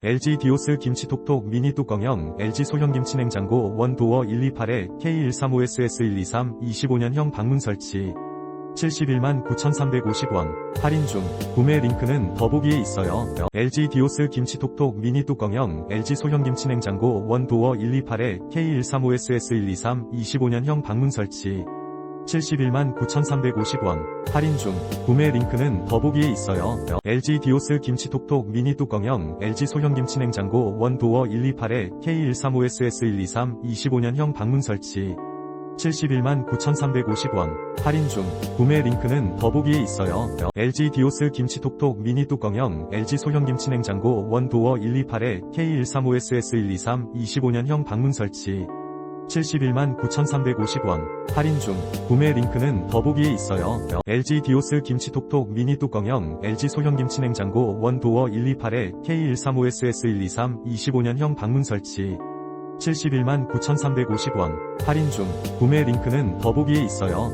LG 디오스 김치 톡톡 미니 뚜껑형 LG 소형 김치 냉장고 원도어 128에 K135SS123 25년형 방문 설치. 71만 9,350원. 할인 중. 구매 링크는 더보기에 있어요. LG 디오스 김치 톡톡 미니 뚜껑형 LG 소형 김치 냉장고 원도어 128에 K135SS123 25년형 방문 설치 71만 9,350원 할인 중 구매 링크는 더보기에 있어요. LG 디오스 김치 톡톡 미니 뚜껑형 LG 소형 김치 냉장고 원도어 128에 K135SS123 25년형 방문 설치 71만 9,350원 할인 중 구매 링크는 더보기에 있어요. LG 디오스 김치 톡톡 미니 뚜껑형 LG 소형 김치 냉장고 원도어 128에 K135SS123 25년형 방문 설치 71만 9,350원. 할인 중. 구매 링크는 더보기에 있어요. LG 디오스 김치 톡톡 미니 뚜껑형 LG 소형 김치 냉장고 원도어 128에 K135SS123 25년형 방문 설치. 71만 9,350원. 할인 중. 구매 링크는 더보기에 있어요.